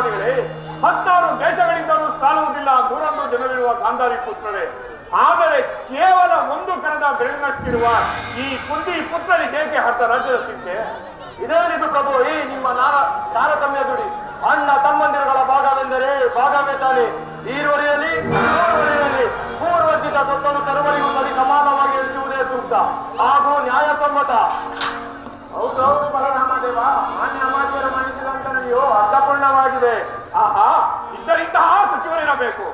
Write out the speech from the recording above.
ಕೃತವರ್ಮಾದಿಗಳೇ ಹತ್ತಾರು ದೇಶಗಳಿಂದಲೂ ಸಾಲುವುದಿಲ್ಲ. ನೂರೊಂದು ಜನರಿರುವ ಗಾಂಧಾರಿ ಪುತ್ರರೇ. ಆದರೆ ಕೇವಲ ಒಂದು ಕರದ ಬೆರಳಿನಷ್ಟಿರುವ ಈ ಕುಂದಿ ಪುತ್ರರಿಗೆ ಹೇಗೆ ಹತ್ತ ರಾಜ್ಯದ ಸಿದ್ಧೆ? ಇದೇನಿದು ಪ್ರಭು? ಈ ನಿಮ್ಮ ನಾರ ತಾರತಮ್ಯ ದುಡಿ. ಅಣ್ಣ ತಮ್ಮಂದಿರುಗಳ ಭಾಗವೆಂದರೆ ಭಾಗವೇ ತಾನೆ. ಈರುವರೆಯಲ್ಲಿ ಮೂರುವರೆಯಲ್ಲಿ ಪೂರ್ವರ್ಜಿತ ಸತ್ತನು ಸರ್ವರಿಗೂ ಸರಿ ಸಮಾನವಾಗಿ ಹಂಚುವುದೇ ಸೂಕ್ತ. ಹಾಗೂ ನ್ಯಾಯಸಮ್ಮತ. ಹೌದೌದು ಬಲರಾಮದೇವ ಮಾನ್ಯ ಮಾಡಬೇಕು